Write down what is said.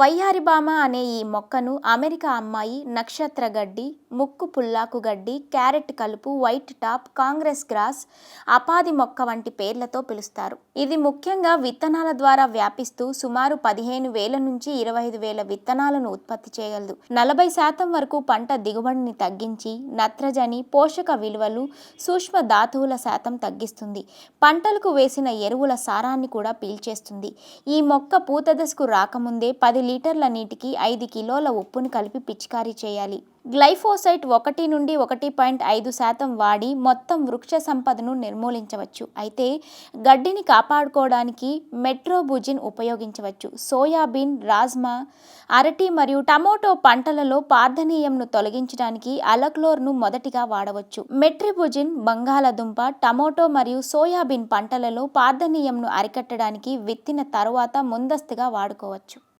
వయ్యారిబామ అనే ఈ మొక్కను అమెరికా అమ్మాయి నక్షత్ర గడ్డి ముక్కు పుల్లాకు గడ్డి క్యారెట్ కలుపు వైట్ టాప్ కాంగ్రెస్ గ్రాస్ అపాది మొక్క వంటి పేర్లతో పిలుస్తారు. ఇది ముఖ్యంగా విత్తనాల ద్వారా వ్యాపిస్తూ సుమారు పదిహేను వేల నుంచి ఇరవై ఐదు వేల విత్తనాలను ఉత్పత్తి చేయగలదు. నలభై శాతం వరకు పంట దిగుబడిని తగ్గించి నత్రజని పోషక విలువలు సూక్ష్మ ధాతువుల శాతం తగ్గిస్తుంది. పంటలకు వేసిన ఎరువుల సారాన్ని కూడా పీల్చేస్తుంది. ఈ మొక్క పూత దశకు రాకముందే పది లీటర్ల నీటికి ఐదు కిలోల ఉప్పును కలిపి పిచికారీ చేయాలి. గ్లైఫోసైట్ ఒకటి నుండి ఒకటి పాయింట్ ఐదు శాతం వాడి మొత్తం వృక్ష సంపదను నిర్మూలించవచ్చు. అయితే గడ్డిని కాపాడుకోవడానికి మెట్రోబుజిన్ ఉపయోగించవచ్చు. సోయాబీన్ రాజ్మా అరటి మరియు టమోటో పంటలలో పార్థనీయంను తొలగించడానికి అలక్లోర్ను మొదటిగా వాడవచ్చు. మెట్రిబుజిన్ బంగాళదుంప టమోటో మరియు సోయాబీన్ పంటలలో పార్థనీయంను అరికట్టడానికి విత్తిన తరువాత ముందస్తుగా వాడుకోవచ్చు.